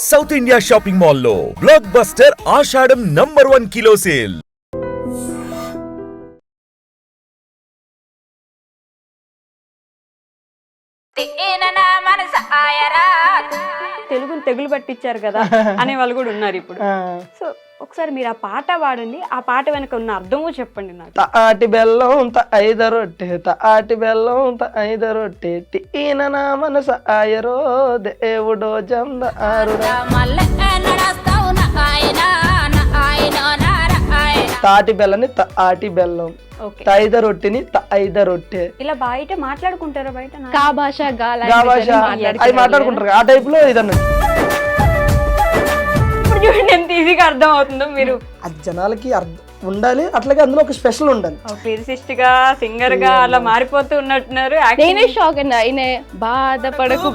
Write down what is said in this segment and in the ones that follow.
South India shopping మాల్లో blockbuster Ashadham number one kilo sale తెలుగుని తెగులు పట్టించారు కదా అనే వాళ్ళు కూడా ఉన్నారు ఇప్పుడు. సో ఒకసారి మీరు ఆ పాట పాడండి ఆ పాట వెనక ఉన్న అర్థము చెప్పండి నాకు. తాటి బెల్లం ఐద రొట్టె తాటి బెల్లం ఐద రొట్టె ఈయన నా మనస ఆయరో దేవుడో జంద నార ఆయన? తాటి బెల్లని త ఆటి బెల్లం. ఓకే. త ఐద రొట్టెని ఐద రొట్టె. ఇలా బయట మాట్లాడుకుంటారా బయట? కా భాష గా భాష అవి మాట్లాడుకుంటారు. ఆ టైప్లో ఇదన్న. ఇప్పుడు చూడండి ఎంత ఈజీగా అర్థం అవుతుందో మీరు. అది జనాలకి అర్థం ఉండాలి. అట్లాగే అందులో ఒక స్పెషల్ ఉండాలి. లిరిసిస్ట్గా సింగర్గా అలా మారిపోతూ ఉన్నట్టున్నారు. నేనే షాక్ అయినా ఆయన బాధపడకు.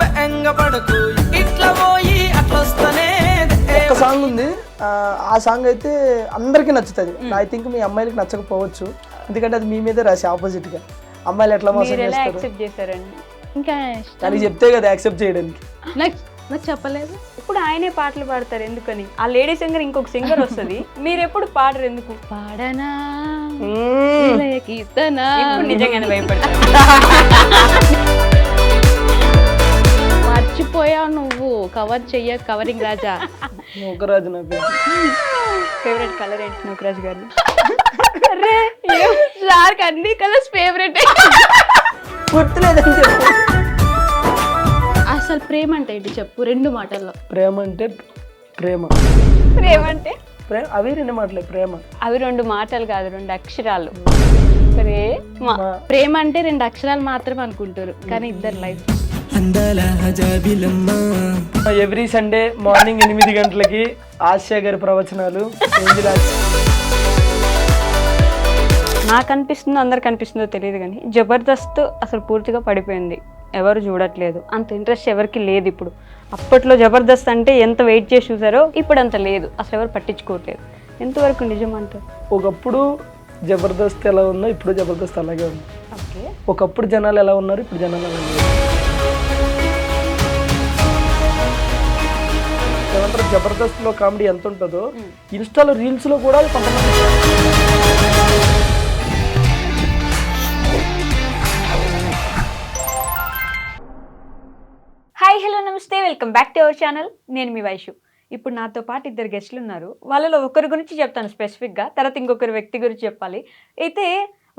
ఒక సాంగ్ ఉంది. ఆ, సాంగ్ అయితే అందరికీ నచ్చుతుంది. ఐ థింక్ మీ అమ్మాయిలకి నచ్చకపోవచ్చు. ఎందుకంటే అది మీ మీదే రాసి ఆపోజిట్గా. అమ్మాయిలు ఎట్లా మోసం చేస్తారు? ఇంకా. కానీ చెప్తే కదా యాక్సెప్ట్ చేయడానికి. నాకు చెప్పలేదు. ఇప్పుడు ఆయనే పాటలు పాడతారు ఎందుకని? ఆ లేడీ సింగర్ ఇంకొక సింగర్ వస్తుంది. మీరు ఎప్పుడు పాడరు ఎందుకు? పాడనా? నిజంగానే భయపడతారు. మర్చిపోయావు నువ్వు. కవర్ చెయ్య కవరింగ్ రాజా. నూకరాజు నా పేరు. ఫేవరెట్ కలర్ ఏంటి నూకరాజ్ గారు సార్ అన్ని కలర్స్ ఫేవరెట్ గుర్తులేదని చెప్పు అసలు ప్రేమ అంటే ఏంటి చెప్పు రెండు మాటల్లో. ప్రేమ అంటే ప్రేమ. ప్రేమ అంటే? ప్రేమ అవి రెండు మాటలే ప్రేమ. అవి రెండు మాటలు కాదు రెండు అక్షరాలు. ప్రేమ. ప్రేమ అంటే రెండు అక్షరాలు మాత్రం అనుకుంటారు కానీ ఇద్దరు లైఫ్. ఎవ్రీ సండే మార్నింగ్ ఎనిమిది గంటలకి ఆసియా గారి ప్రవచనాలు. నాకు అనిపిస్తుందో అందరికి అనిపిస్తుందో తెలియదు కానీ జబర్దస్త్ అసలు పూర్తిగా పడిపోయింది. ఎవరు చూడట్లేదు. అంత ఇంట్రెస్ట్ ఎవరికి లేదు ఇప్పుడు. అప్పట్లో జబర్దస్త్ అంటే ఎంత వెయిట్ చేసి చూసారో ఇప్పుడు అంత లేదు. అసలు ఎవరు పట్టించుకోవట్లేదు. ఎంతవరకు నిజం అంటారు ఒకప్పుడు జబర్దస్త్ ఎలా ఉందో ఇప్పుడు జబర్దస్త్ అలాగే ఉంది. ఓకే. ఒకప్పుడు జనాలు ఎలా ఉన్నారు ఇప్పుడు జనాలు అలాగే ఉన్నారు. ఏమంటారు? జబర్దస్త్లో కామెడీ ఎంత ఉంటుందో ఇన్స్టాలో రీల్స్లో కూడా కొంతమంది hi hello namaste. Welcome back to our channel. నేను మీ వైషు. ఇప్పుడు నాతో పాటు ఇద్దరు గెస్టులు ఉన్నారు వాళ్ళలో ఒకరి గురించి చెప్తాను స్పెసిఫిక్గా తర్వాత ఇంకొకరి వ్యక్తి గురించి చెప్పాలి. అయితే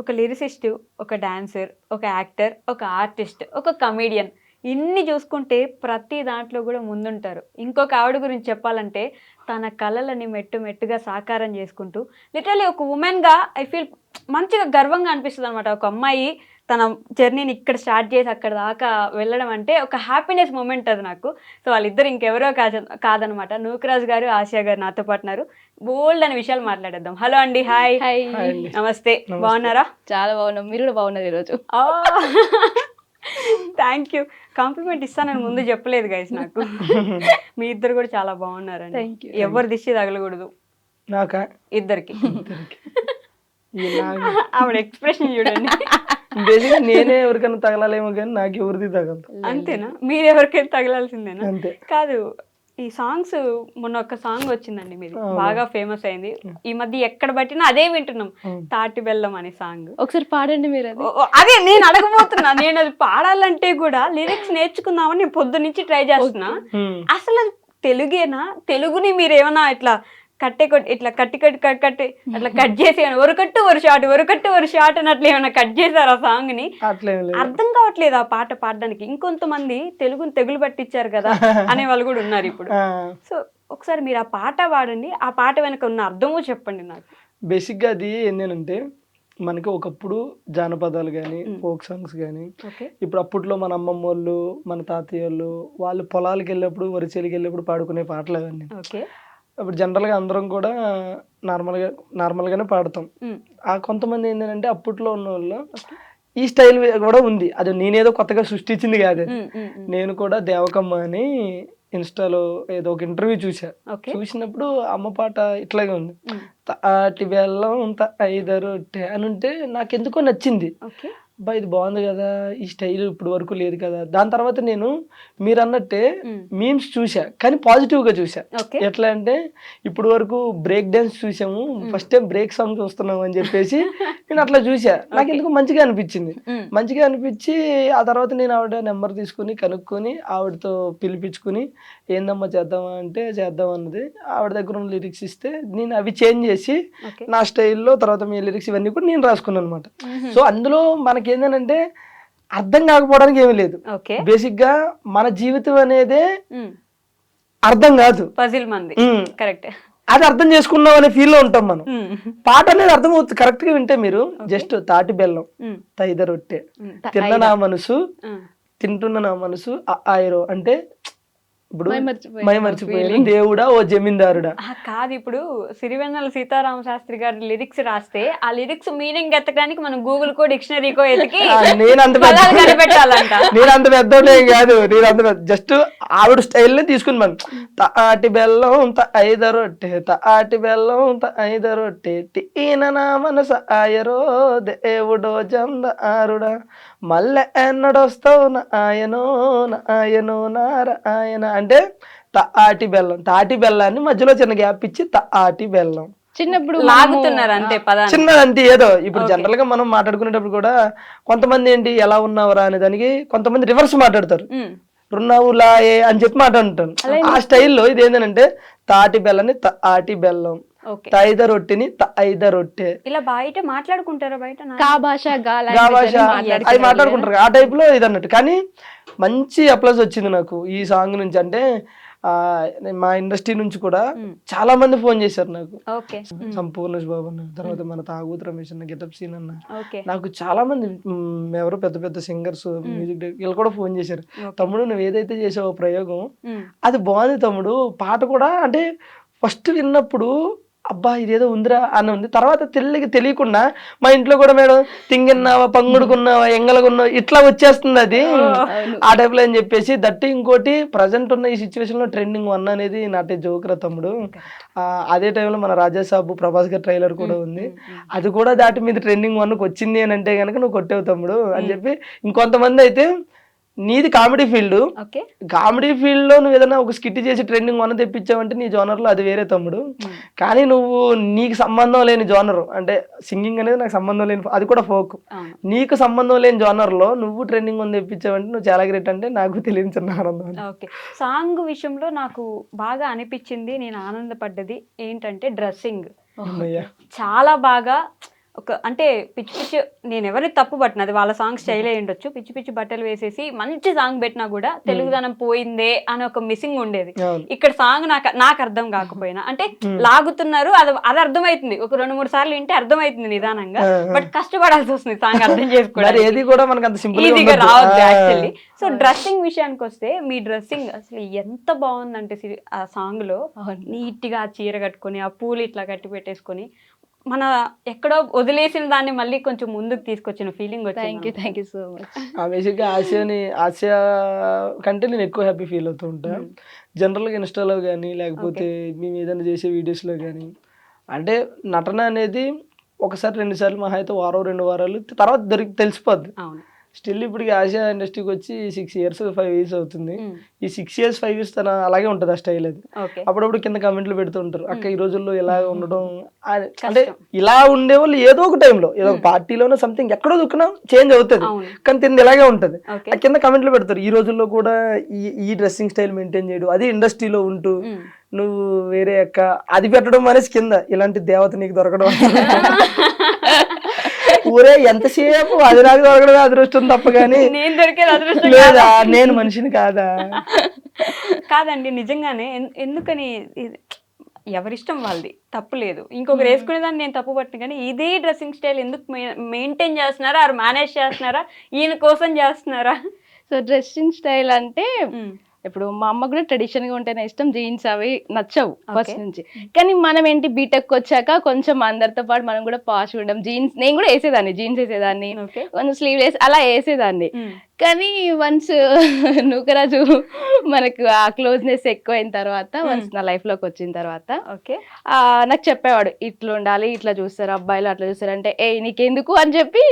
ఒక లిరిసిస్ట్ ఒక డాన్సర్ ఒక యాక్టర్ ఒక ఆర్టిస్ట్ ఒక కమీడియన్ ఇన్ని చూసుకుంటే ప్రతి దాంట్లో కూడా ముందుంటారు. ఇంకొక ఆవిడ గురించి చెప్పాలంటే తన కళలని మెట్టు మెట్టుగా సాకారం చేసుకుంటూ లిటరలీ ఒక ఉమెన్గా ఐ ఫీల్ మంచిగా గర్వంగా అనిపిస్తుంది అనమాట ఒక అమ్మాయి తన జర్నీని ఇక్కడ స్టార్ట్ చేసి అక్కడ దాకా వెళ్ళడం అంటే ఒక హ్యాపీనెస్ మూమెంట్ అది నాకు. సో వాళ్ళిద్దరు ఇంకెవరో కాదు కాదనమాట నూకరాజు గారు ఆసియా గారు నాతో పాటున్నారు బోల్డ్ అనే విషయాలు మాట్లాడేద్దాం. హలో అండి హాయ్ హాయ్. నమస్తే. బాగున్నారా? చాలా బాగున్నాం. మీరు కూడా బాగున్నారు ఈరోజు. థ్యాంక్ యూ కాంప్లిమెంట్ ఇస్తానని ముందు చెప్పలేదు గైస్ నాకు. మీ ఇద్దరు కూడా చాలా బాగున్నారండి. ఎవరు దిష్టి తగలకూడదు. నాకా? ఇద్దరికి. ఆవిడ ఎక్స్ప్రెషన్ చూడండి. బేసిక్గా నేనే ఎవరికైనా తగలాలేమో కానీ నాకు ఎవరిది తగలదు. అంతేనా? మీరు ఎవరికైనా తగలాల్సిందేనా? అంతే. కాదు ఈ సాంగ్స్ మొన్న ఒక సాంగ్ వచ్చిందండి మీది. బాగా ఫేమస్ అయింది. ఈ మధ్య ఎక్కడ పట్టినా అదే వింటున్నాం. తాటి బెల్లం అనే సాంగ్ ఒకసారి పాడండి మీరు అది. అదే నేను అడగబోతున్నా. నేను అది పాడాలంటే కూడా లిరిక్స్ నేర్చుకుందామని నేను పొద్దు నుంచి ట్రై చేస్తున్నా. అసలు తెలుగేనా? తెలుగుని మీరు ఏమన్నా ఇట్లా కట్టే కొట్టి ఇట్లా కట్టి కట్టి కట్టి కట్టి అట్లా కట్ చేసి ఏమన్నా ఒక కట్టు ఒక షాట్ ఒక ఒక షాట్ అన్నట్లు ఏమైనా కట్ చేశారు ఆ సాంగ్ని? అట్లేం అర్థం కావట్లేదు ఆ పాట పాడడానికి. ఇంకొంతమంది తెలుగుని తెగులు పట్టించారు కదా అనే వాళ్ళు కూడా ఉన్నారు ఇప్పుడు. సో ఒకసారి మీరు ఆ పాట పాడండి. ఆ పాట వెనక ఉన్న అర్థము చెప్పండి నాకు. బేసిక్గా అది ఏంటంటే మనకి ఒకప్పుడు జానపదాలు కానీ ఫోక్ సాంగ్స్ కానీ ఇప్పుడు అప్పట్లో మన అమ్మమ్మ వాళ్ళు మన తాతయ్య వాళ్ళు వాళ్ళు పొలాలకు వెళ్ళినప్పుడు వరిచేలికి వెళ్ళినప్పుడు పాడుకునే పాటలు అవన్నీ ఓకే ఇప్పుడు జనరల్గా అందరం కూడా నార్మల్గా నార్మల్గానే పాడతాం. ఆ కొంతమంది ఏంటంటే అప్పట్లో ఉన్న వాళ్ళు ఈ స్టైల్ కూడా ఉంది. అది నేనేదో కొత్తగా సృష్టించింది కాదు. నేను కూడా దేవకమ్మ అని ఇన్స్టాలో ఏదో ఒక ఇంటర్వ్యూ చూసా చూసినప్పుడు అమ్మ పాట ఇట్లాగే ఉంది. తాటి బెల్లం ఐదరు అని ఉంటే నాకు ఎందుకో నచ్చింది అబ్బా ఇది బాగుంది కదా ఈ స్టైల్ ఇప్పుడు వరకు లేదు కదా. దాని తర్వాత నేను మీరు అన్నట్టే మీమ్స్ చూసా కానీ పాజిటివ్గా చూసా ఎట్లా అంటే ఇప్పుడు వరకు బ్రేక్ డాన్స్ చూసాము ఫస్ట్ టైం బ్రేక్ సాంగ్ చూస్తున్నాం అని చెప్పేసి నేను అట్లా చూసా నాకు ఎందుకు మంచిగా అనిపించింది. మంచిగా అనిపించి ఆ తర్వాత నేను ఆవిడ నెంబర్ తీసుకుని కనుక్కొని ఆవిడతో పిలిపించుకుని ఏందమ్మా చేద్దామా? అంటే చేద్దాం అన్నది. ఆవిడ దగ్గర ఉన్న లిరిక్స్ ఇస్తే నేను అవి చేంజ్ చేసి నా స్టైల్లో తర్వాత మీ లిరిక్స్ ఇవన్నీ కూడా నేను రాసుకున్నాను అనమాట సో అందులో మనకి ఏంటంటే అర్థం కాకపోవడానికి ఏమీ లేదు. బేసిక్గా మన జీవితం అనేదే అర్థం కాదు. పజిల్ మంది. కరెక్ట్. అది అర్థం చేసుకున్నాం అనే ఫీల్లో ఉంటాం మనం. పాట అనేది అర్థం అవుతుంది కరెక్ట్గా వింటే మీరు జస్ట్ తాటి బెల్లం తైద రొట్టె తిన్న నా మనసు తింటున్న నా మనసు ఆయిరో అంటే ఇప్పుడు మర్చిపోయాను దేవుడా ఓ జమీందారుడా? కాదు ఇప్పుడు సిరివెన్నెల సీతారామ శాస్త్రి గారి లిరిక్స్ రాస్తే ఆ లిరిక్స్ మీనింగ్ ఎత్తడానికి మనం గూగుల్ కో డిక్షనరీకో ఎతికి ఆ, నేను అంత పెద్ద కనిపెట్టాలంట. నేను అంత పెద్దోడే కాదు నేను అంత జస్ట్ ఆవిడ స్టైల్నే తీసుకుని మనం తాటి బెల్లం త ఐద రొట్టె తాటి బెల్లం త ఐద రొట్టె తీన నా మనస ఆయరో దేవుడో జంద ఆరుడా మళ్ళీ ఎన్నడొస్తావు నా ఆయనో నా ఆయనో నార ఆయన అంటే తాటి బెల్లం. తాటి బెల్లాన్ని మధ్యలో చిన్న గ్యాప్ ఇచ్చి తాటి బెల్లం. చిన్నప్పుడు లాగుతున్నారు అంతే పదాన్ని. చిన్నదంటే ఏదో. ఇప్పుడు జనరల్గా మనం మాట్లాడుకునేటప్పుడు కూడా కొంతమంది ఏంటి ఎలా ఉన్నావురా అనే దానికి కొంతమంది రివర్స్ మాట్లాడతారు. రున్నావు లాయే అని చెప్పి మాట్లాడుతాను ఆ స్టైల్లో ఇది ఏంటంటే తాటి బెల్లని తాటి బెల్లం. తైద రొట్టెని ఐద రొట్టె. ఇలా బయట మాట్లాడుకుంటారా బయట? నా- కా భాష గా భాష అవి మాట్లాడుకుంటారు. ఆ టైప్లో ఇది అన్నట్టు. కానీ మంచి అప్లస్ వచ్చింది నాకు ఈ సాంగ్ నుంచి. అంటే ఆ, మా ఇండస్ట్రీ నుంచి కూడా చాలా మంది ఫోన్ చేశారు నాకు. ఓకే. సంపూర్ణేష్ బాబు అన్న తర్వాత మన తాగుతు రమేష్ అన్న గెటప్ సీన్ అన్న. ఓకే. నాకు చాలా మంది ఎవరో పెద్ద పెద్ద సింగర్స్ మ్యూజిక్ వీళ్ళు కూడా ఫోన్ చేశారు. తమ్ముడు నువ్వు ఏదైతే చేసావో ప్రయోగం. అది బాగుంది తమ్ముడు. పాట కూడా అంటే ఫస్ట్ విన్నప్పుడు అబ్బా ఇదేదో ఉందిరా అని ఉంది. తర్వాత తెల్లకి తెలియకుండా మా ఇంట్లో కూడా మేడం తింగిన్నావా పంగుడుకున్నావా ఎంగలగున్నావా ఇట్లా వచ్చేస్తుంది అది. ఆ టైప్లో అని చెప్పేసి దట్టి ఇంకోటి ప్రజెంట్ ఉన్న ఈ సిచ్యువేషన్లో ట్రెండింగ్ వన్ అనేది నాటే జోకురా తమ్ముడు. అదే టైంలో మన రాజా సాబు ప్రభాస్ గారి ట్రైలర్ కూడా ఉంది. అది కూడా దాటి మీద ట్రెండింగ్ వన్ వచ్చింది అని అంటే కనుక నువ్వు కొట్టేవు తమ్ముడు అని చెప్పి ఇంకొంతమంది అయితే నీది కామెడీ ఫీల్డ్. కామెడీ ఫీల్డ్లో నువ్వు ఏదైనా ఒక స్కిట్ చేసి ట్రెండింగ్ వన్ తెప్పించావంటే నీ జోనర్లో అది వేరే తమ్ముడు. కానీ నువ్వు నీకు సంబంధం లేని జోనర్ అంటే సింగింగ్ అనేది నాకు సంబంధం లేని అది కూడా ఫోక్. నీకు సంబంధం లేని జోనర్లో నువ్వు ట్రెండింగ్ వన్ తెప్పించావంటే నువ్వు చాలా గ్రేట్ అంటే నాకు తెలియని చిన్న ఆనందం ఓకే. సాంగ్ విషయంలో నాకు బాగా అనిపించింది నేను ఆనందపడ్డది ఏంటంటే డ్రెస్సింగ్. చాలా బాగా ఒక అంటే పిచ్చి పిచ్చి నేను ఎవరిని తప్పు పట్టిన అది వాళ్ళ సాంగ్ స్టైల్ అయి ఉండొచ్చు. పిచ్చి పిచ్చి బట్టలు వేసేసి మంచి సాంగ్ పెట్టినా కూడా తెలుగుదనం పోయిందే అని ఒక మిస్సింగ్ ఉండేది. ఇక్కడ సాంగ్ నాకు నాకు అర్థం కాకపోయినా అంటే లాగుతున్నారు అది అది అర్థమవుతుంది ఒక రెండు మూడు సార్లు వింటే అర్థమవుతుంది నిదానంగా బట్ కష్టపడాల్సి వస్తుంది సాంగ్ అర్థం ఈజీగా రావద్దు యాక్చువల్లీ సో డ్రెస్సింగ్ విషయానికి వస్తే మీ డ్రెస్సింగ్ అసలు ఎంత బాగుందంటే ఆ సాంగ్లో నీట్గా చీర కట్టుకొని ఆ పూలు ఇట్లా కట్టి పెట్టేసుకొని మన ఎక్కడో వదిలేసిన దాన్ని మళ్ళీ కొంచెం ముందుకు తీసుకొచ్చిన feeling thank you thank you so much ఆ బేసిక్గా ఆసియాని ఆసియా కంటే నేను ఎక్కువ హ్యాపీ ఫీల్ అవుతూ ఉంటా. జనరల్గా ఇన్స్టాలో కానీ లేకపోతే మేము ఏదైనా చేసే వీడియోస్లో కానీ అంటే నటన అనేది ఒకసారి రెండు సార్లు మహా అయితే వారం రెండు వారాలు తర్వాత దొరికి తెలిసిపోద్ది. అవును. స్టిల్ ఇప్పటికి ఆసియా ఇండస్ట్రీకి వచ్చి సిక్స్ ఇయర్స్ ఫైవ్ ఇయర్స్ అవుతుంది. ఈ సిక్స్ ఇయర్స్ ఫైవ్ ఇయర్స్ తన అలాగే ఉంటుంది ఆ స్టైల్ అది. అప్పుడప్పుడు కింద కమెంట్లు పెడుతూ ఉంటారు అక్క ఈ రోజుల్లో ఇలా ఉండడం అంటే ఇలా ఉండేవాళ్ళు ఏదో ఒక టైంలో ఏదో ఒక పార్టీలోనో సంథింగ్ ఎక్కడో దుక్కునా చేంజ్ అవుతుంది. కానీ తింది ఇలాగే ఉంటది. కింద కమెంట్లు పెడతారు ఈ రోజుల్లో కూడా ఈ ఈ డ్రెస్సింగ్ స్టైల్ మెయింటైన్ చేయడు అది ఇండస్ట్రీలో ఉంటూ నువ్వు వేరే అక్క. అది పెట్టడం అనేసి కింద ఇలాంటి దేవత నీకు దొరకడం ఊరే ఎంతసేపు అది నాకు దొరకడం అదృష్టం తప్ప కానీ నేను దొరికేది అదృష్టం లేదా నేను మనిషిని కాదా? కాదండి నిజంగానే ఎందుకని ఇది- ఎవరిష్టం వాళ్ళది తప్పు లేదు. ఇంకొకరు వేసుకునేదాన్ని నేను తప్పు పట్టిన కానీ ఇదే డ్రెస్సింగ్ స్టైల్ ఎందుకు మెయింటైన్ చేస్తున్నారా? ఆరు మేనేజ్ చేస్తున్నారా? ఈయన కోసం చేస్తున్నారా? సో డ్రెస్సింగ్ స్టైల్ అంటే. ఇప్పుడు మా అమ్మ కూడా ట్రెడిషన్గా ఉంటేనే ఇష్టం. జీన్స్ అవి నచ్చవు ఫస్ట్ నుంచి. కానీ మనం ఏంటి బీటెక్ వచ్చాక కొంచెం అందరితో పాటు మనం కూడా పాష్ ఉండడం. జీన్స్ నేను కూడా వేసేదాన్ని జీన్స్ వేసేదాన్ని. కొంచెం స్లీవ్లెస్ అలా వేసేదాన్ని. కానీ వన్స్ నూకరాజు మనకు ఆ క్లోజ్నెస్ ఎక్కువైన తర్వాత వన్స్ నా లైఫ్లోకి వచ్చిన తర్వాత ఓకే నాకు చెప్పేవాడు ఇట్లా ఉండాలి ఇట్లా చూస్తారు అబ్బాయిలు అట్లా చూస్తారు. అంటే ఏ నీకెందుకు? అని చెప్పి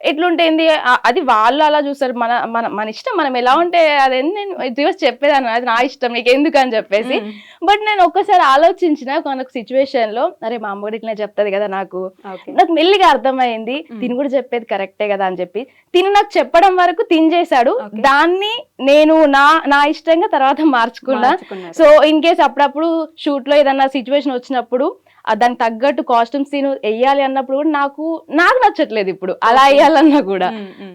ఎట్లుంటేంది? అది వాళ్ళు అలా చూస్తారు. మన మన మన ఇష్టం మనం ఎలా ఉంటే అదేంటి నేను రివర్స్ చెప్పేదాన్ని అది నా ఇష్టం నీకెందుకు? అని చెప్పేసి. బట్ నేను ఒక్కసారి ఆలోచించిన ఒక సిచ్యువేషన్లో అరే మా అమ్మ ఇట్లా చెప్తుంది కదా నాకు. నాకు మెల్లిగా అర్థమైంది తిని కూడా చెప్పేది కరెక్టే కదా అని చెప్పి. తిని నాకు చెప్పడం వరకు తిని చేశాడు. దాన్ని నేను నా నా ఇష్టంగా తర్వాత మార్చుకున్నా. సో ఇన్ కేస్ అప్పుడప్పుడు షూట్లో ఏదన్నా సిచ్యువేషన్ వచ్చినప్పుడు దానికి తగ్గట్టు కాస్ట్యూమ్స్ సీన్ వెయ్యాలి అన్నప్పుడు కూడా నాకు నాకు నచ్చట్లేదు ఇప్పుడు. అలా వేయాలన్నా కూడా.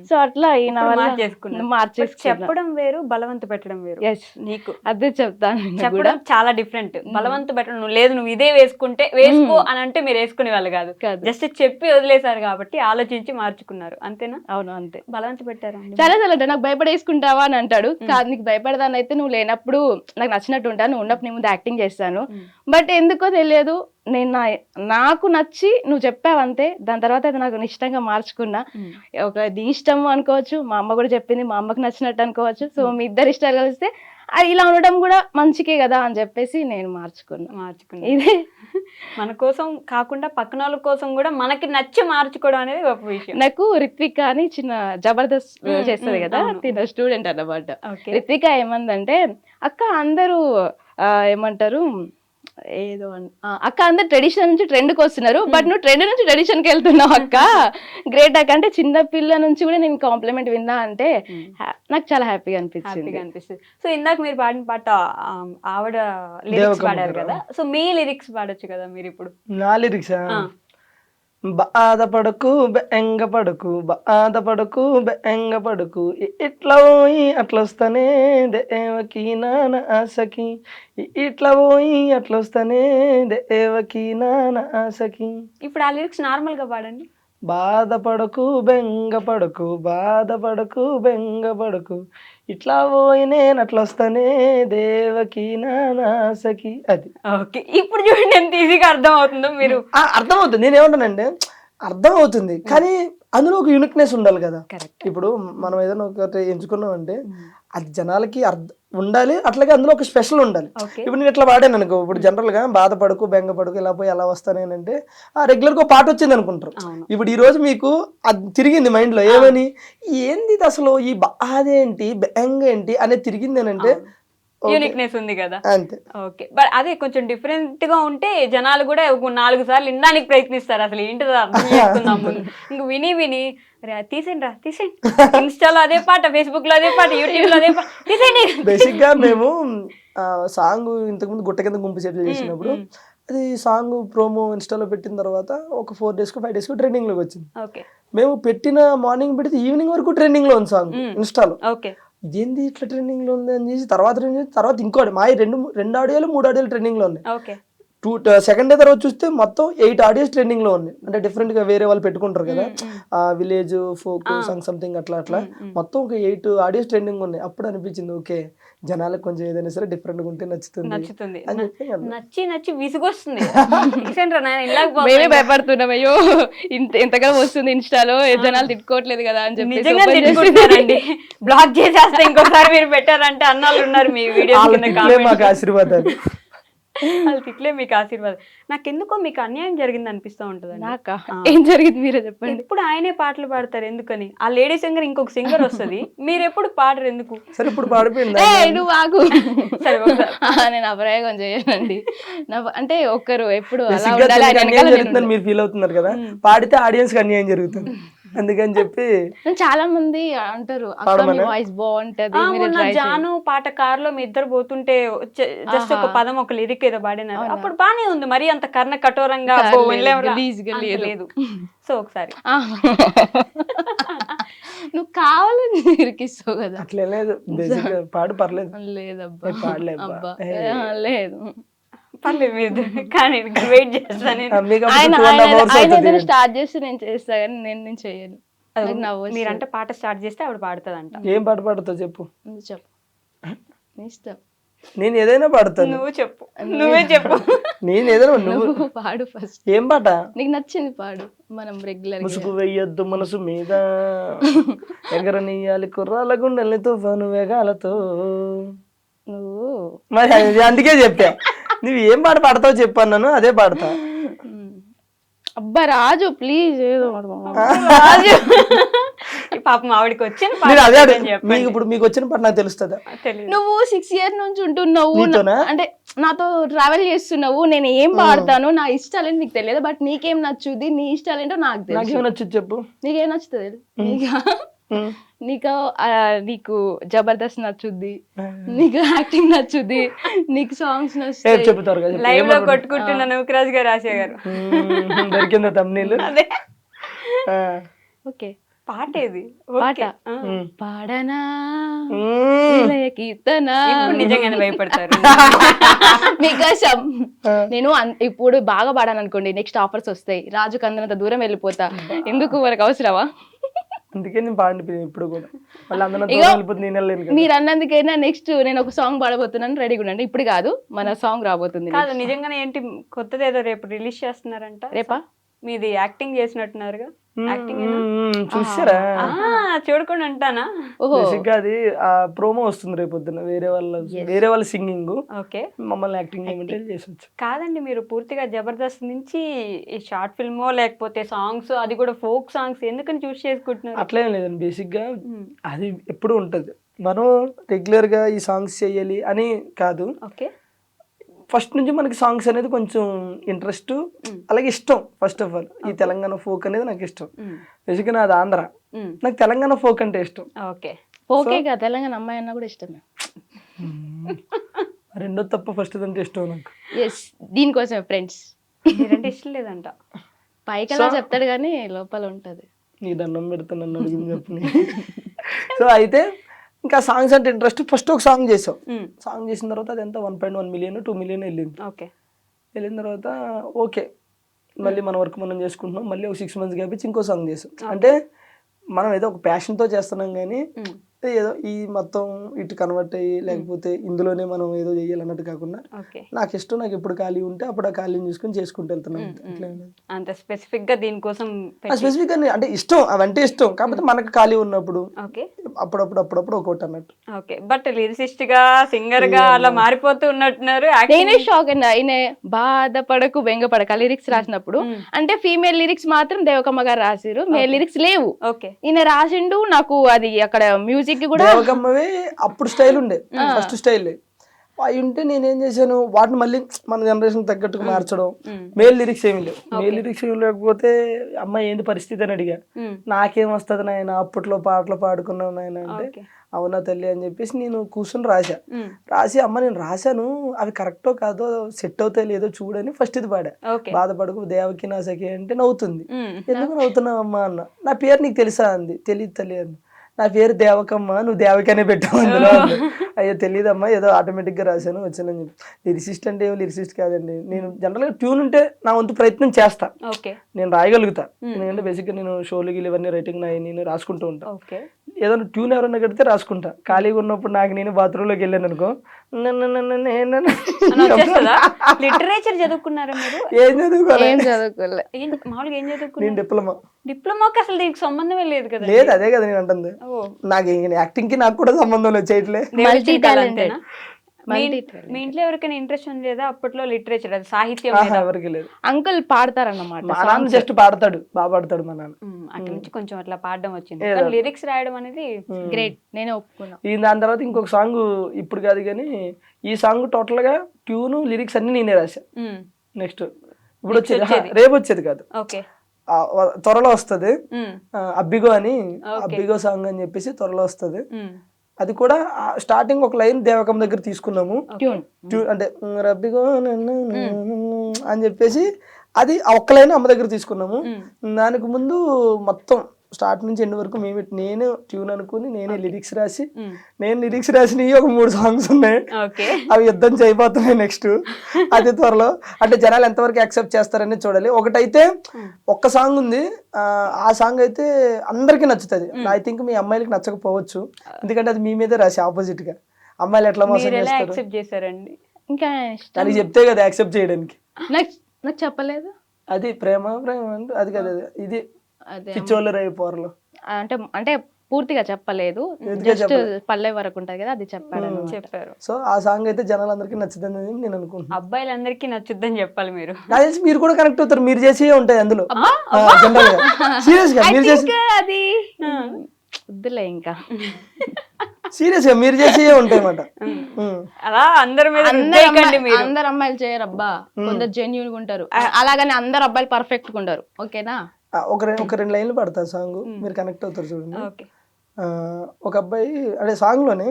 సో అట్లా ఈయన ఇప్పుడు వల్ల మార్చేసుకున్నారు. But మార్చేసుకున్నా చెప్పడం వేరు బలవంత పెట్టడం వేరు. నీకు. అదే చెప్తాను నేను చెప్పడం చాలా డిఫరెంట్ బలవంత పెట్టడం నువ్వు లేదు నువ్వు ఇదే వేసుకుంటే వేసుకో అని అంటే మీరు వేసుకునే వాళ్ళు కాదు. జస్ట్ చెప్పి వదిలేశారు కాబట్టి ఆలోచించి మార్చుకున్నారు. అంతేనా? అవును అంతే. బలవంత పెట్టారా? చాలా చాలా అంటే నాకు భయపడేసుకుంటావా? అని అంటాడు. కాదు నీకు భయపడదాని అయితే నువ్వు లేనప్పుడు నాకు నచ్చినట్టు ఉంటాను నువ్వు ఉన్నప్పుడు నీ ముందు యాక్టింగ్ చేస్తాను. బట్ ఎందుకో తెలియదు నేను నా నాకు నచ్చి నువ్వు చెప్పావంతే దాని తర్వాత అది నాకు ఇష్టంగా మార్చుకున్నా. ఒక నీ ఇష్టం అనుకోవచ్చు మా అమ్మ కూడా చెప్పింది మా అమ్మకి నచ్చినట్టు అనుకోవచ్చు. సో మీ ఇద్దరు ఇష్టాలు కలిస్తే అది ఇలా ఉండడం కూడా మంచికే కదా అని చెప్పేసి నేను మార్చుకున్నా. మార్చుకున్నా. ఇదే. మన కోసం కాకుండా పక్కన వాళ్ళ కోసం కూడా మనకి నచ్చి మార్చుకోవడం అనేది గొప్ప విషయం. నాకు రిత్విక అని చిన్న జబర్దస్త్ చేస్తుంది కదా అవును. తిన స్టూడెంట్ అన్నమాట. రిత్విక ఏమందంటే అక్క అందరూ ఆ, ఏమంటారు ఏదో అక్క అందరు ట్రెడిషన్ నుంచి ట్రెండ్కి వస్తున్నారు. బట్ నువ్వు ట్రెండ్ నుంచి ట్రెడిషన్కి వెళ్తున్నావు అక్క. గ్రేట్ అక్క. అంటే చిన్న పిల్ల నుంచి కూడా నేను కాంప్లిమెంట్ విన్నా అంటే హ్యా- నాకు చాలా హ్యాపీగా అనిపించింది. హ్యాపీగా అనిపిస్తుంది. సో ఇందాక మీరు పాడిన పాట ఆవిడ లిరిక్స్ పాడారు. కదా. సో మీ లిరిక్స్ పాడొచ్చు కదా మీరు ఇప్పుడు? నా లిరిక్స్ ఆ. బాధపడకు బెంగ పడకు బాధపడకు బెంగ పడుకు ఇట్లా పోయి అట్లా వస్తానే దేవకి నాన్న ఆశకి. ఇట్లా పోయి అట్లా వస్తానే దేవకి నాన్న ఆశకి. ఇప్పుడు ఆ లిరిక్స్ నార్మల్గా పాడండి. బాధపడకు బెంగ పడకు బాధపడకు బెంగ పడకు ఇట్లా పోయి నేను అట్లా వస్తానే దేవకి నాన్న ఆశకి అది. ఓకే ఇప్పుడు చూడండి ఎంత ఈజీగా అర్థం అవుతుందో మీరు. ఆ, అర్థమవుతుంది. అర్థం అవుతుంది కానీ అందులో ఒక యూనిక్నెస్ ఉండాలి కదా. ఇప్పుడు మనం ఏదైనా ఒకటి ఎంచుకున్నాం అంటే అది జనాలకి అర్థం ఉండాలి. అట్లాగే అందులో ఒక స్పెషల్ ఉండాలి. ఇప్పుడు నేను ఇట్లా వాడాను అనుకో. ఇప్పుడు జనరల్గా బాధపడకు బెంగ పడుకు ఇలా పోయి ఎలా వస్తానేనంటే ఆ రెగ్యులర్గా పాట వచ్చింది అనుకుంటారు. ఇప్పుడు ఈ రోజు మీకు అది తిరిగింది మైండ్లో. ఏమని? ఏంది అసలు ఈ బాధ ఏంటి బెంగ ఏంటి? అనేది తిరిగింది అంటే యూనిక్నెస్ ఉంది కదా. అంతే. ఓకే. బట్ అదే కొంచెం డిఫరెంట్గా ఉంటే జనాలు కూడా ఒక నాలుగు సార్లు వినడానికి ప్రయత్నిస్తారు. అసలు ఏంటిదో అర్థం ఇంక విని విని "రే, తీసేయండి రా తీసేయండి. ఇన్స్టాలో అదే పాట ఫేస్బుక్లో అదే పాట యూట్యూబ్లో అదే పాట. తీసేయండి. బేసిక్గా మేము సాంగ్ ఇంతకుముందు గుట్ట కింద గుంపు సెటిల్ చేసినప్పుడు అది సాంగ్ ప్రోమో ఇన్స్టాలో పెట్టిన తర్వాత ఒక ఫోర్ డేస్కు ఫైవ్ డేస్కు ట్రెండింగ్లోకి వచ్చింది. మేము పెట్టిన మార్నింగ్ పెడితే ఈవినింగ్ వరకు ట్రెండింగ్లో ఉంది సాంగ్ ఇన్స్టాలో ఇదేంది ఇట్లా ట్రెండింగ్లో ఉంది అని చేసి తర్వాత తర్వాత ఇంకోటి మా రెండు రెండు ఆడియోలు మూడు ఆడియోలు ట్రెండింగ్లో ఉన్నాయి. టూ సెకండ్ డే తర్వాత చూస్తే మొత్తం ఎయిట్ ఆడియోస్ ట్రెండింగ్లో ఉన్నాయి. అంటే డిఫరెంట్గా వేరే వాళ్ళు పెట్టుకుంటారు కదా. ఆ విలేజ్ ఫోక్ సాంగ్ సంథింగ్ అట్లా అట్లా. మొత్తం ఒక ఎయిట్ ఆడియోస్ ట్రెండింగ్ ఉన్నాయి. అప్పుడు అనిపించింది ఓకే జనాలకు కొంచెం ఏదైనా సరే డిఫరెంట్గా ఉంటే నచ్చుతుంది. నచ్చుతుంది. నచ్చి నచ్చి విసుగొస్తుంది. మేమే భయపడుతున్నాం అయ్యో ఇంత ఎంతగా వస్తుంది ఇన్స్టాలో ఏ జనాలు తిట్టుకోవట్లేదు కదా అని చెప్పి నిజంగా తిట్టుకుంటున్నారండి. బ్లాక్ చేసేస్తే ఇంకోసారి మీరు పెట్టారంటే అన్నాళ్ళు ఉన్నారు మీ వీడియో. మాకు ఆశీర్వాదాలు. వాళ్ళు తిట్లే మీకు ఆశీర్వాదం. నాకెందుకో మీకు అన్యాయం జరిగింది అనిపిస్తూ ఉంటుందండి. నాకా? ఏం జరిగింది మీరే చెప్పండి. ఎప్పుడు ఆయనే పాటలు పాడతారు ఎందుకని? ఆ లేడీ సింగర్ ఇంకొక సింగర్ వస్తది. మీరు ఎప్పుడు పాడరు ఎందుకు? సరే ఇప్పుడు పాడిపోయింది? నువ్వు ఆగు. సరే నేను అభిప్రాయం చేయనండి నా అంటే ఒక్కరు ఎప్పుడు అలా ఉండాలి మీరు ఫీల్ అవుతున్నారు కదా? పాడితే ఆడియన్స్కి అన్యాయం జరుగుతుంది. అందుకని చెప్పి. చాలా మంది అంటారు? వాయిస్ బాగుంటది. జాను పాట కారులో మీ ఇద్దరు పోతుంటే జస్ట్ ఒక. పదం ఒక లిరిక్ ఏదో పాడినారు అప్పుడు బానే ఉంది మరి అంత కర్ణ కఠోరంగా లేదు, సో ఒకసారి. నువ్వు కావాలని ఇరికిస్తావు కదా అట్లే లేదు పాడు పర్లేదు లేదబ్బా ఏ, పాడలే అబ్బా. అబ్బా ఏ. ఆ, లేదు పర్లేదు మీరు. కానీ వెయిట్ చేస్తాను స్టార్ట్ చేస్తే నేను చేస్తా కానీ నేను నేను చేయను. మీరంటే పాట స్టార్ట్ చేస్తే ఆవిడ పాడుతుంది అంట ఏం పాట పాడుతావు చెప్పు. చెప్పు. ఇష్టం. నేను ఏదైనా పాడతాను. నువ్వు చెప్పు. నువ్వే చెప్పు. నేను ఏదైనా నువ్వు పాడు ఫస్ట్ ఏం పాట? నీకు నచ్చింది పాడు. మనం రెగ్యులర్ ముసుగు వెయ్యొద్దు మనసు మీద. ఎగరనీయాలి కుర్రాల గుండెల్ని తుఫాను వేగాలతో. నువ్వు. మరి అది అందుకే చెప్పా. నువ్వు ఏం పాట పాడతావు చెప్పాను అదే పాడతా. అబ్బా రాజు ప్లీజ్ ఏదో. రాజు. ఈ పాపం ఆవిడకి వచ్చిన పాట నేను అదే అదే అని చెప్పండి. మీకు ఇప్పుడు మీకు వచ్చిన పాట నాకు తెలుస్తుందా? తెలీదు. నువ్వు సిక్స్ ఇయర్స్ నుంచి ఉంటున్నావు. నీతోనా? అంటే నాతో ట్రావెల్ చేస్తున్నావు. నేను ఏం పాడతాను? నా ఇష్టాలేంటి నీకు తెలియదు బట్ నీకేం నచ్చుద్ది? నీ ఇష్టాలేంటో నాకు తెలుసు. నాకేమైనా చెప్పు. నీకేం నచ్చుతుంది? నీకు. నీకు నీకు జబర్దస్త్ నచ్చుద్ది నీకు యాక్టింగ్ నచ్చుద్ది నీకు సాంగ్స్ నచ్చుతాయి. చెప్పు. లైవ్లో పాట? కొట్టుకుంటున్న నౌకరాజ్ గారు రాశా గారు. దొరికిందా తమ్నీళ్ళు? అదే. ఓకే. పాట ఏది? పాట. పాడనా? కీర్తన? నిజంగానే భయపడతారు. మీకోసం. నేను ఇప్పుడు బాగా పాడాను అనుకోండి నెక్స్ట్ ఆఫర్స్ వస్తాయి. రాజు కందనంత దూరం వెళ్ళిపోతా. ఎందుకు? మనకు అవసరమా? అందుకే నేను పాడిపోయింది ఇప్పుడు కూడా. మళ్ళీ అందరం ఇగో, వెళ్ళిపోతుంది నేను వెళ్ళలేను. మీరు అన్నందుకైనా నెక్స్ట్ నేను ఒక సాంగ్ పాడబోతున్నాను. రెడీగా ఉండండి. ఇప్పుడు కాదు మన సాంగ్ రాబోతుంది కాదు. నిజంగానే ఏంటి కొత్తది ఏదో రేపు రిలీజ్ చేస్తున్నారంట. రేపా? మీది యాక్టింగ్ చేసినట్టున్నారుగా? చూసారా? చూడకుండా ఉంటానా? ఓహో. బేసిక్గా అది ఆ ప్రోమో వస్తుంది రేపు పొద్దున్న వేరే వాళ్ళ వేరే వాళ్ళ సింగింగ్. ఓకే. మమ్మల్ని యాక్టింగ్ చేయమంటే చేసొచ్చు. కాదండి మీరు పూర్తిగా జబర్దస్త్ నుంచి ఈ షార్ట్ ఫిల్మో లేకపోతే సాంగ్స్ అది కూడా ఫోక్ సాంగ్స్ ఎందుకని చూస్ చేసుకుంటున్నారు? అట్లేం లేదండి బేసిక్గా ఉమ్, అది ఎప్పుడు ఉంటది. మనం రెగ్యులర్గా ఈ సాంగ్స్ చేయాలి అని కాదు. ఓకే. ఫస్ట్ నుంచి మనకి సాంగ్స్ అనేది కొంచెం ఇంట్రెస్ట్ అలాగే ఇష్టం ఫస్ట్ ఆఫ్ ఆల్ ఈ తెలంగాణ ఫోక్ అనేది నాకు ఇష్టం. ఉమ్, బేసిక్గా నాది ఆంధ్ర. నాకు తెలంగాణ ఫోక్ అంటే ఇష్టం. ఓకే. ఓకే కదా తెలంగాణ అమ్మాయి అన్న కూడా ఇష్టమే. రెండో తప్ప ఫస్ట్ అంటే ఇష్టం నాకు. ఎస్ దీనికోసమే ఫ్రెండ్స్ మీరంటే ఇష్టం లేదంట. పైకలా చెప్తాడు కానీ లోపల ఉంటది. నీ దండం పెడతాను నన్ను అడిగింది చెప్పని సో అయితే ఇంకా సాంగ్స్ అంటే ఇంట్రెస్ట్ ఫస్ట్ ఒక సాంగ్ చేసాం. సాంగ్ చేసిన తర్వాత అది ఎంత? One point one million two million వెళ్ళింది. ఓకే వెళ్ళిన తర్వాత ఓకే మళ్ళీ మన వర్క్ మనం చేసుకుంటున్నాం. మళ్ళీ ఒక సిక్స్ మంత్స్ గ్యాప్ ఇచ్చి ఇంకో సాంగ్ చేసాం. అంటే మనం ఏదో ఒక ప్యాషన్తో చేస్తున్నాం కానీ ఉమ్, ఏదో ఈ మొత్తం ఇటు కన్వర్ట్ అయ్యి లేకపోతే ఇందులోనే మనం ఏదో చేయాలన్నట్టు కాకుండా నాకు ఇష్టం నాకు ఎప్పుడు ఖాళీ ఉంటే అప్పుడు ఆ ఖాళీని చూసుకొని చేసుకుంటూ వెళ్తున్నాం. అంతే. స్పెసిఫిక్గా దీనికోసం స్పెసిఫిక్ అని అంటే ఇష్టం అవంటే ఇష్టం. కాకపోతే మనకు ఖాళీ ఉన్నప్పుడు ఓకే. అప్పుడప్పుడు అప్పుడప్పుడు ఒకటి అన్నట్టు. ఓకే. బట్ లిరిసిస్ట్గా సింగర్గా అలా మారిపోతూ ఉన్నట్టున్నారు నేనే షాక్ అండి. ఆయన బాధపడకు బెంగపడక. లిరిక్స్ రాసినప్పుడు అంటే ఫీమేల్ లిరిక్స్ మాత్రం దేవకమ్మ గారు రాసిరు మేల్ లిరిక్స్ లేవు. ఓకే. ఈయన రాసిండు నాకు అది అక్కడ మ్యూజిక్ కి కూడా దేవకమ్మవే అప్పుడు స్టైల్ ఉండే. First style. అవి ఉంటే నేనేం చేశాను? వాటిని మళ్ళీ మన జనరేషన్ తగ్గట్టుగా మార్చడం. మేల్ లిరిక్స్ ఏమి లేవు. మేల్ లిరిక్స్ ఏమి లేకపోతే అమ్మాయి ఏంది పరిస్థితి అని అడిగా. నాకేం వస్తుంది నాయన? అప్పట్లో పాటలు పాడుకున్నావు నాయన అంటే అవునా తల్లి అని చెప్పేసి నేను కూర్చొని రాశా. రాసి అమ్మ నేను రాశాను. అవి కరెక్టో కాదో సెట్ అవుతాయి లేదో చూడని ఫస్ట్ ఇది పాడా. బాధపడకు దేవకి నా సఖి అంటే నవ్వుతుంది. ఎందుకు నవ్వుతున్నావు అమ్మా అన్న. నా పేరు నీకు తెలుసా? అంది. తెలియదు తల్లి అంది నా పేరు దేవకమ్మ నువ్వు దేవకనే పెట్టావు అందులో అంది. అయ్యో తెలియదమ్మా ఏదో ఆటోమేటిక్గా రాశాను వచ్చానని చెప్పి. లిరిసిస్ట్ అంటే ఏమో లిరిసిస్ట్ కాదండి. నేను జనరల్గా ట్యూన్ ఉంటే నా వంతు ప్రయత్నం చేస్తా. నేను రాయగలుగుతా. ఎందుకంటే బేసిక్గా నేను షోలు గిలు ఇవన్నీ రైటింగ్ నా నేను రాసుకుంటూ ఉంటా. ఓకే. ఏదైనా ట్యూన్ ఎవరైనా కడితే రాసుకుంటా. ఖాళీగా ఉన్నప్పుడు నాకు నేను bathroom లోకి వెళ్ళాను అనుకో లిటరేచర్ చదువుకున్నారా మీరు? ఏం చదువుకోవాలి ఏం చదువుకోలే. ఏం మామూలుగా ఏం నేను డిప్లొమా. డిప్లొమాకి అసలు దీనికి సంబంధమే లేదు కదా లేదు అదే కదా నేను అంటుంది. నాకు యాక్టింగ్కి నాకు కూడా సంబంధం లేదు చేయట్లే. Multi talented? మీ ఇంట్లో ఎవరికైనా ఇంట్రెస్ట్ ఉంది లేదా? అప్పట్లో లిటరేచర్ అది సాహిత్యం ఎవరికి లేదు. అంకుల్ పాడతారన్నమాట మా నాన్న జస్ట్ పాడతాడు బాగా పాడతాడు మా నాన్న. ఉమ్, అటు నుంచి కొంచెం అట్లా పాడడం వచ్చింది. లిరిక్స్ రాయడం అనేది గ్రేట్ నేనే ఒప్పుకున్నా. ఈ దాని తర్వాత ఇంకొక సాంగ్ ఇప్పుడు కాదు కానీ ఈ సాంగ్ టోటల్గా ట్యూన్ లిరిక్స్ అన్ని నేనే రాశా. నెక్స్ట్ ఇప్పుడు వచ్చేది రేపు వచ్చేది కాదు. ఓకే. త్వరలో వస్తుంది. అబ్బిగో అని అబ్బిగో సాంగ్ అని చెప్పేసి త్వరలో వస్తుంది. అది కూడా స్టార్టింగ్ ఒక లైన్ దేవకం దగ్గర తీసుకున్నాము. అంటే "ఉమ్, రబ్బిగో నన్ను" అని చెప్పేసి అది ఒక్క లైన్ అమ్మ దగ్గర తీసుకున్నాము. దానికి ముందు మొత్తం స్టార్ట్ నుంచి ఎండ్ వరకు మేము నేను ట్యూన్ అనుకుని నేనే లిరిక్స్ రాసి ఉమ్, నేను లిరిక్స్ రాసినవి ఒక మూడు సాంగ్స్ ఉన్నాయి. అవి యుద్ధం చేయబోతున్నాయి నెక్స్ట్ అది త్వరలో. అంటే జనాలు ఎంతవరకు యాక్సెప్ట్ చేస్తారని చూడాలి. ఒకటైతే ఒక్క సాంగ్ ఉంది. ఆ, సాంగ్ అయితే అందరికీ నచ్చుతుంది. ఐ థింక్ మీ అమ్మాయిలకి నచ్చకపోవచ్చు. ఎందుకంటే అది మీ మీదే రాసి ఆపోజిట్గా. అమ్మాయిలు ఎట్లా మోసం మీరు ఎలా చేస్తారు? యాక్సెప్ట్ చేశారండి? ఇంకా ఇష్టం దానికి చెప్తే కదా యాక్సెప్ట్ చేయడానికి. నాకు చెప్పలేదు. అది ప్రేమ ప్రేమ అంటే అది కదా. ఇది అదే పిచ్చోళ్ళు పోరలు. అంటే అంటే పూర్తిగా చెప్పలేదు. జస్ట్ పల్లె వరకు ఉంటది కదా అది చెప్పాడు. చెప్పారు. సో ఆ సాంగ్ అయితే జనాలందరికీ నచ్చుతుందని నేను అనుకుంటున్నాను అబ్బాయిలందరికీ నచ్చుద్దని చెప్పాలి మీరు. తెలిసి మీరు కూడా కనెక్ట్ అవుతారు. మీరు చేసి ఉంటాయి అందులో. సీరియస్ గా. మీరు చేసి అది. వద్దులే ఇంకా. సీరియస్గా మీరు చేసి ఉంటాయి అన్నమాట. అలా అందరి మీద అందరు అమ్మాయిలు చేయరు అబ్బా కొందరు జెన్యున్గా ఉంటారు. అలాగని అందరు అబ్బాయిలు పర్ఫెక్ట్గా ఉండరు ఓకేనా? ఒక రెండు ఒక రెండు లైన్లు పడతా సాంగ్. మీరు కనెక్ట్ అవుతారు చూడండి. ఒక అబ్బాయి అదే సాంగ్లోనే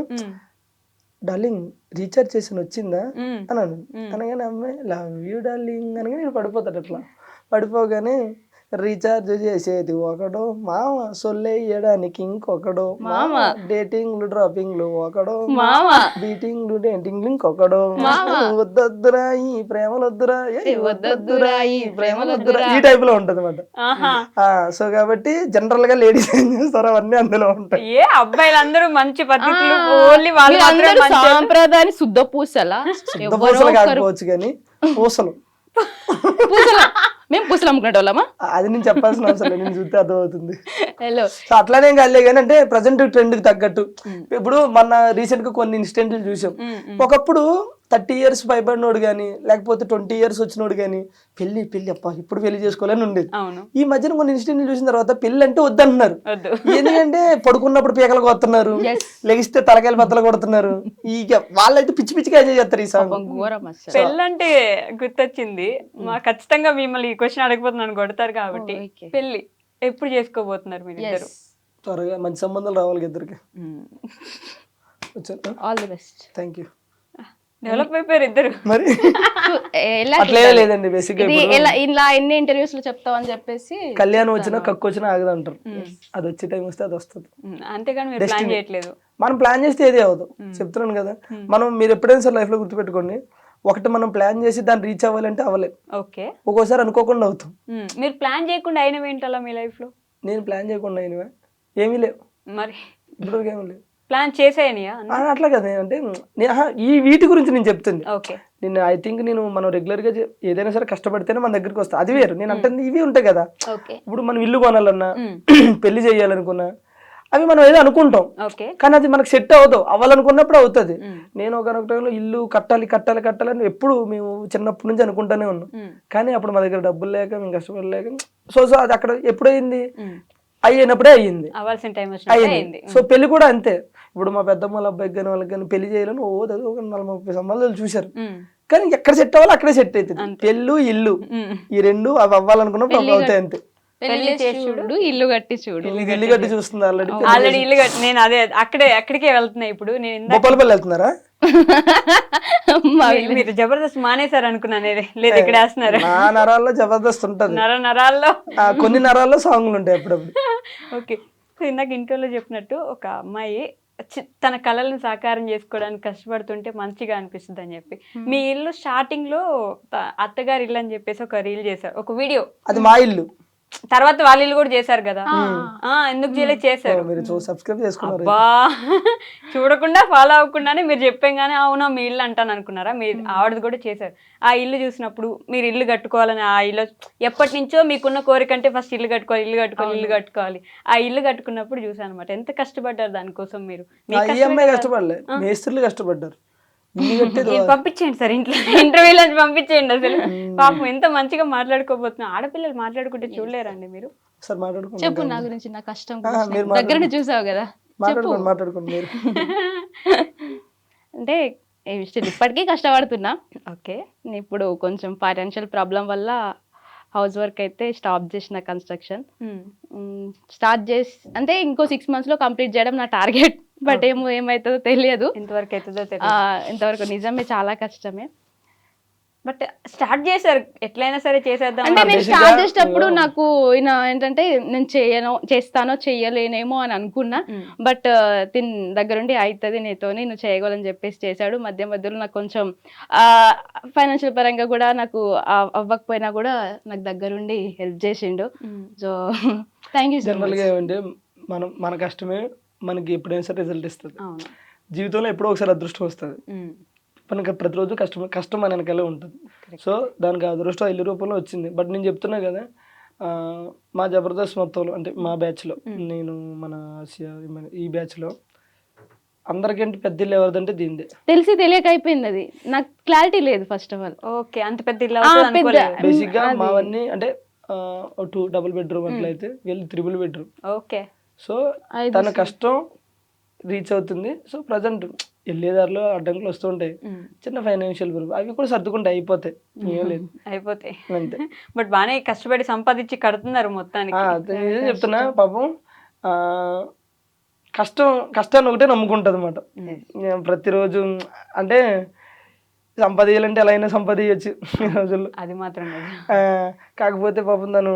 డార్లింగ్ రీఛార్జ్ చేసిన వచ్చిందా అన్నాను అనగానే అమ్మాయి లవ్ యూ డార్లింగ్ అనగా నేను పడిపోతాడు అట్లా. పడిపోగానే రీఛార్జ్ చేసేది ఒకడో మామ సొల్లేయడానికి ఇంకొకడో మామ. డేటింగ్లు డ్రాపింగ్లు ఒకడో మామ. బీటింగ్లు డేటింగ్లు ఇంకొకడో. వద్దొద్దురా ఈ ప్రేమలొద్దురా. వద్దొద్దురా ఈ ప్రేమలొద్దురా ఈ టైప్లో ఉంటది అనమాట ఆహా. సో కాబట్టి జనరల్గా లేడీస్ ఏం చేస్తారో అవన్నీ అందులో ఉంటాయి. ఏ అబ్బాయిలందరూ మంచి పద్ధతులు ఓన్లీ వాళ్ళు మాత్రమే అందరూ మంచి సాంప్రదాయాన్ని శుద్ధ పూసలా శుద్ధ పూసలు కాకపోవచ్చు కానీ పూసలు. పూసల? మేము పూసలు అమ్ముకునే వాళ్ళమా? అది నేను చెప్పాల్సిన అవసరం నేను చూస్తే అర్థమవుతుంది. హలో సో అట్లానే కాదులే కానీ అంటే ప్రజెంట్ ట్రెండ్కి తగ్గట్టు. ఇప్పుడు మన రీసెంట్గా కొన్ని ఇన్సిడెంట్లు చూసాం. ఒకప్పుడు థర్టీ ఇయర్స్ పైబడినోడు కానీ లేకపోతే ట్వంటీ ఇయర్స్ వచ్చినోడు కానీ పెళ్ళి పెళ్ళి అప్ప ఇప్పుడు పెళ్ళి చేసుకోవాలని ఉండేది. అవును. ఈ మధ్యన కొన్ని ఇన్సిడెంట్లు చూసిన తర్వాత పెళ్ళి అంటే వద్దంటున్నారు వద్దు. ఎందుకంటే పడుకున్నప్పుడు పీకలు కొడుతున్నారు లెగిస్తే తలకాయలు బద్దలు కొడుతున్నారు. ఇక వాళ్ళైతే పిచ్చి పిచ్చిగా ఎంజాయ్ చేస్తారు ఈ సాంగ్. అసలు. పెళ్ళంటే గుర్తొచ్చింది. మా ఖచ్చితంగా మిమ్మల్ని ఈ క్వశ్చన్ అడగబోతున్నాను కొడతారు కాబట్టి okay. పెళ్ళి ఎప్పుడు చేసుకోబోతున్నారు మీరు ఇద్దరు? త్వరగా మంచి సంబంధాలు రావాలి ఇద్దరికి. All the best thank you develop అయిపోయారు ఇద్దరు. మరి? ఎలా అట్లే లేదండి బేసిక్ ఇలా ఎన్ని ఇంటర్వ్యూస్లో చెప్తావు అని చెప్పేసి కళ్యాణం వచ్చినా కక్కు వచ్చినా ఆగదంటారు అది వచ్చే టైం వస్తే అది వస్తుంది. ఉమ్, అంతేగాని మీరు ప్లాన్ చేయట్లేదు. మనం ప్లాన్ చేస్తే ఏది అవ్వదు. చెప్తున్నాను కదా. మనం మీరు ఎప్పుడైనా సరే లైఫ్లో గుర్తుపెట్టుకోండి ఒకటి మనం ప్లాన్ చేసి దాన్ని రీచ్ అవ్వాలంటే అవ్వలేదు. ఓకే. ఒక్కోసారి అనుకోకుండా అవుతాం. మీరు ప్లాన్ చేయకుండా అయినవి ఏంటలా మీ లైఫ్లో? నేను ప్లాన్ చేయకుండా అయినవే. ఏమీ లేవు. మరి? ఇప్పుడు ఏమీ లేవు. ప్లాన్ చేసేయనియా? అట్లా కదా. అంటే ఈ వీటి గురించి నేను చెప్తుంది. ఓకే. నేను ఐ థింక్ నేను మనం రెగ్యులర్గా ఏదైనా సరే కష్టపడితేనే మన దగ్గరికి వస్తా. అది వేరు. నేను అంటే ఇవి ఉంటాయి కదా. ఇప్పుడు మనం ఇల్లు కొనాలన్నా పెళ్ళి చేయాలనుకున్నా అవి మనం ఏదో అనుకుంటాం. కానీ అది మనకు సెట్ అవ్వదు. అవ్వాలనుకున్నప్పుడు అవుతుంది. నేను ఒక టైంలో ఇల్లు కట్టాలి కట్టాలి కట్టాలని ఎప్పుడు మేము చిన్నప్పటి నుంచి అనుకుంటానే ఉన్నాం. కానీ అప్పుడు మా దగ్గర డబ్బులు లేక మేము కష్టపడలేక సో సో అది అక్కడ ఎప్పుడైంది అయ్యినప్పుడే అయ్యింది. అయ్యింది. సో పెళ్ళి కూడా అంతే. ఇప్పుడు మా పెద్దమ్మ వాళ్ళ అబ్బాయికి కానీ వాళ్ళకి కానీ పెళ్ళి చేయాలని ఓ దగ్గర ఒక నలభై ముప్పై సంబంధాలు చూశారు కానీ ఎక్కడ సెట్ అవ్వాలో అక్కడే సెట్ అవుతుంది. పెళ్ళు ఇల్లు. ఈ రెండు అవి అవ్వాలనుకున్నప్పుడు అవి అవుతాయి అంతే. పెళ్ళి చేసి చూడు ఇల్లు కట్టి చూడు. ఇల్లు కట్టి చూస్తుంది ఆల్రెడీ. ఆల్రెడీ ఇల్లు కట్టి నేను అదే అక్కడే అక్కడికే వెళ్తున్నా ఇప్పుడు. నేను బొప్పలపల్లి వెళ్తున్నారా? మీరు- జబర్దస్త్ మానేశారు అనుకున్నాను నేనే. లేదు ఇక్కడ వేస్తున్నారు. నా నరాల్లో జబర్దస్త్ ఉంటది. నర నరాల్లో. కొన్ని నరాల్లో సాంగ్లు ఉంటాయి అప్పుడప్పుడు. ఓకే. సో ఇందాక ఇంటర్వ్యూలో చెప్పినట్టు ఒక అమ్మాయి తన కళలను సాకారం చేసుకోవడానికి కష్టపడుతుంటే మంచిగా అనిపిస్తుంది అని చెప్పి మీ ఇల్లు స్టార్టింగ్లో అత్తగారి ఇల్లు అని చెప్పేసి ఒక రీల్ చేశారు ఒక వీడియో. అది మా ఇల్లు. తర్వాత వాళ్ళ ఇల్లు కూడా చేశారు కదా. ఆ. ఎందుకు చేయలేదు? చేశారు. మీరు సబ్స్క్రైబ్ చేసుకున్నారు. బా చూడకుండా ఫాలో అవ్వకుండానే మీరు చెప్పంగానే అవునా మీ ఇల్లు అంటాను అనుకున్నారా? మీరు ఆవిడది కూడా చేశారు. ఆ ఇల్లు చూసినప్పుడు మీరు ఇల్లు కట్టుకోవాలని ఆ ఇల్లు ఎప్పటి నుంచో మీకున్న కోరిక అంటే ఫస్ట్ ఇల్లు కట్టుకోవాలి ఇల్లు కట్టుకోవాలి ఇల్లు కట్టుకోవాలి. ఆ ఇల్లు కట్టుకున్నప్పుడు చూసాను అనమాట ఎంత కష్టపడ్డారు దానికోసం మీరు? మీ ఆ, ఈ కష్టమే అమ్మాయి కదా. కష్టపడలే. మేస్త్రులు కష్టపడ్డారు. పంపించేయండి సార్ ఇంట్లో ఇంటర్వ్యూ నుంచి పంపించేయండి అసలు. పాపం ఎంత మంచిగా మాట్లాడుకోబోతున్నా ఆడపిల్లలు మాట్లాడుకుంటే చూడలేరండి మీరు. చెప్పు నా గురించి నా కష్టం దగ్గర చూసావు కదా. మాట్లాడుకోండి మాట్లాడుకోండి మీరు. అంటే ఇప్పటికీ కష్టపడుతున్నా. ఓకే. ఇప్పుడు కొంచెం ఫైనాన్షియల్ ప్రాబ్లం వల్ల హౌస్ వర్క్ అయితే స్టాప్ చేసిన కన్స్ట్రక్షన్. స్టార్ట్ చేసి అంటే ఇంకో సిక్స్ మంత్స్లో కంప్లీట్ చేయడం నా టార్గెట్. బట్ ఏమో ఏమవుతుందో తెలియదు. ఎంతవరకు అవుతుందో తెలియదు. ఇంతవరకు నిజమే చాలా కష్టమే. బట్ స్టార్ట్ చేశారు. ఎట్లయినా సరే చేసేద్దాం అంటే నేను స్టార్ట్ చేసేటప్పుడు నాకు ఈయన ఏంటంటే నేను చేయను చేస్తానో చెయ్యలేనేమో అని అనుకున్నా. బట్ తిన్ దగ్గరుండి అవుతుంది నీతో నువ్వు చేయగలని చెప్పేసి చేశాడు. మధ్య మధ్యలో నాకు కొంచెం ఫైనాన్షియల్ పరంగా కూడా నాకు అవ్వకపోయినా కూడా నాకు దగ్గరుండి హెల్ప్ చేసిండు. So thank you so general మచ్గా ఏమంటే మనం మన కష్టమే మనకి ఎప్పుడైనా సరే రిజల్ట్ ఇస్తుంది. అవును. జీవితంలో ఎప్పుడో ఒకసారి అదృష్టం వస్తుంది. ఉమ్, మనకి ప్రతిరోజు కష్టం కష్టం మన వెనకాలే ఉంటుంది. సో దానికి అదృష్టం ఇల్లు రూపంలో వచ్చింది. బట్ నేను చెప్తున్నా కదా మా జబర్దస్త్ మొత్తంలో అంటే మా బ్యాచ్లో నేను మన ఆసియా మన ఈ బ్యాచ్లో అందరికంటే పెద్ద ఇల్లు ఎవరిదంటే దీనిదే. తెలిసి తెలియక అయిపోయింది అది. నాకు క్లారిటీ లేదు ఫస్ట్ ఆఫ్ ఆల్. ఓకే అంత పెద్ద ఇల్లు. బేసిక్గా అది. మావన్నీ అంటే టూ డబుల్ బెడ్రూమ్ అట్లయితే వీళ్ళు త్రిబుల్ బెడ్రూమ్. ఓకే. సో తన కష్టం రీచ్ అవుతుంది. సో ప్రజెంట్ వెళ్ళేదారిలో అడ్డంకులు వస్తుంటాయి. చిన్న ఫైనాన్షియల్ ప్రాబ్లం అవి కూడా సర్దుకుంటాయి అయిపోతాయి. ఏం లేదు. అయిపోతాయి. అంతే. బట్ బాగానే కష్టపడి సంపాదించి కడుతున్నారు మొత్తానికి. నిజం చెప్తున్నా పాపం ఆ, కష్టం కష్టాన్ని ఒకటే నమ్ముకుంటుంది అనమాట ప్రతిరోజు అంటే సంపాదించాలంటే ఎలా అయినా సంపాదించచ్చు ఈ రోజుల్లో. అది మాత్రం కాకపోతే పాపం తను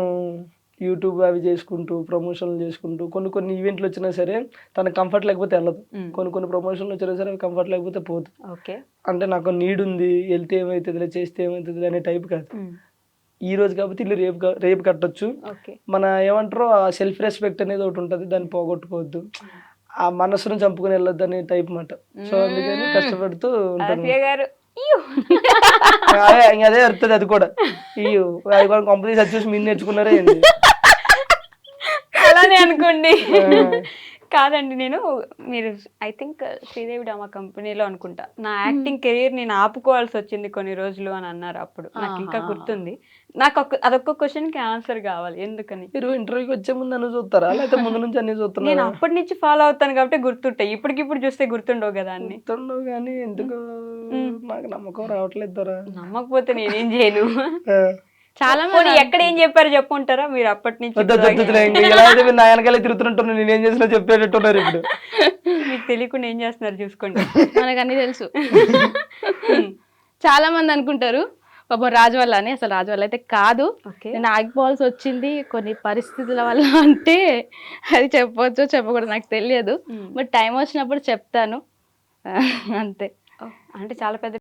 యూట్యూబ్ అవి చేసుకుంటూ ప్రమోషన్లు చేసుకుంటూ కొన్ని కొన్ని ఈవెంట్లు వచ్చినా సరే తనకు కంఫర్ట్ లేకపోతే వెళ్ళదు. కొన్ని కొన్ని ప్రమోషన్లు వచ్చినా సరే అవి కంఫర్ట్ లేకపోతే పోదు. ఓకే. అంటే నాకు నీడ్ ఉంది వెళ్తే ఏమవుతుందిలే చేస్తే ఏమవుతుంది అనే టైప్ కాదు. ఈ రోజు కాబట్టి ఇల్లు రేపు రేపు కట్టొచ్చు. మన ఏమంటారో ఆ సెల్ఫ్ రెస్పెక్ట్ అనేది ఒకటి ఉంటుంది దాన్ని పోగొట్టుకోవద్దు. ఆ మనసును చంపుకుని వెళ్ళొద్దు అనే టైప్ మాట. సో అందుకని కష్టపడుతూ ఉంటాను. అదే ఇంక అదే అది కూడా. ఈ అది కూడా కంపెనీ చూసి మీరు నేర్చుకున్నారే అలానే అనుకోండి. కాదండి నేను మీరు ఐ థింక్ శ్రీదేవి డామా కంపెనీలో అనుకుంటా. నా యాక్టింగ్ కెరీర్ నేను ఆపుకోవాల్సి వచ్చింది కొన్ని రోజులు అని అన్నారు అప్పుడు. నాకు ఇంకా. గుర్తుంది. నాకు ఒక అదొక్క క్వశ్చన్కి ఆన్సర్ కావాలి ఎందుకని? మీరు ఇంటర్వ్యూకి వచ్చే ముందు అన్ని చూస్తారా? లేకపోతే ముందు నుంచి అన్ని నేను చూస్తున్నారా అప్పటి నుంచి ఫాలో అవుతాను కాబట్టి గుర్తుంటాయి. ఇప్పటికిప్పుడు చూస్తే గుర్తుండవు కదా అన్ని. గుర్తుండవు కానీ ఎందుకు? నాకు నమ్మకం రావట్లేదు నమ్మకపోతే నేనేం చేయను. చాలా పోనీ ఎక్కడ ఏం చెప్పారు చెప్పుంటారా? మీరు అప్పటి నుంచి వద్దు, ఇప్పుడు వద్దు, వద్దులే. దాకా? ఇంక ఎలా అయితే మీరు నా వెనకాలే తిరుగుతున్నట్టున్నారు నేను ఏం చేసినా చెప్పేటట్టున్నారు ఇప్పుడు. మీకు తెలియకుండా ఏం చేస్తున్నారు చూసుకోండి. మనకు అన్ని తెలుసు. చాలా మంది అనుకుంటారు పాపం రాజు వల్ల అని అసలు రాజు వల్ల అయితే కాదు. ఓకే. నేను ఆగిపోవాల్సి వచ్చింది కొన్ని పరిస్థితుల వల్ల అంటే అది చెప్పొచ్చు చెప్పకూడదు నాకు తెలియదు. బట్ టైం వచ్చినప్పుడు చెప్తాను. అంతే. అంటే చాలా పెద్ద